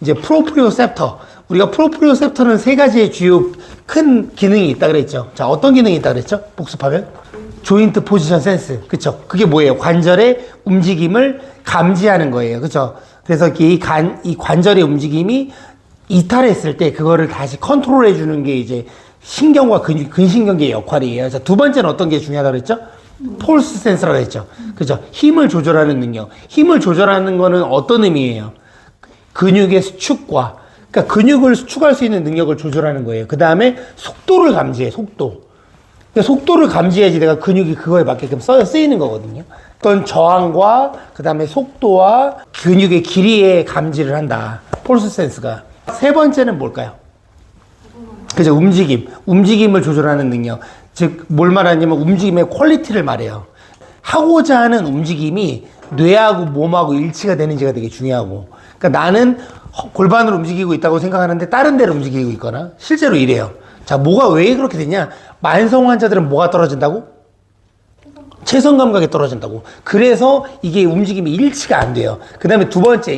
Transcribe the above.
이제 프로프리오셉터. 우리가 프로프리오셉터는 세 가지의 주요 큰 기능이 있다 그랬죠. 자, 어떤 기능이 있다 그랬죠? 복습하면? 조인트 포지션 센스. 그쵸? 그게 뭐예요? 관절의 움직임을 감지하는 거예요. 그쵸? 그래서 이 간, 이 관절의 움직임이 이탈했을 때 그거를 다시 컨트롤 해 주는 게 이제 신경과 근, 근신경계의 역할이에요. 자, 두 번째는 어떤 게 중요하다고 그랬죠? 폴스 센서라고 했죠. 그죠? 힘을 조절하는 능력. 힘을 조절하는 거는 어떤 의미예요? 근육의 수축과 그러니까 근육을 수축할 수 있는 능력을 조절하는 거예요. 그 다음에 속도를 감지해, 속도. 그러니까 속도를 감지해야지 내가 근육이 그거에 맞게끔 써, 쓰이는 거거든요. 어떤 저항과 그 다음에 속도와 근육의 길이에 감지를 한다. 폴스 센스가. 세 번째는 뭘까요? 그죠 움직임 움직임을 조절하는 능력 즉 뭘 말하냐면 움직임의 퀄리티를 말해요 하고자 하는 움직임이 뇌하고 몸하고 일치가 되는지가 되게 중요하고. 그러니까 나는 허- 골반으로 움직이고 있다고 생각하는데 다른 데로 움직이고 있거나 실제로 이래요. 자 뭐가 왜 그렇게 되냐? 만성 환자들은 뭐가 떨어진다고? 체성 감각이 떨어진다고. 그래서 이게 움직임이 일치가 안 돼요. 그 다음에 두 번째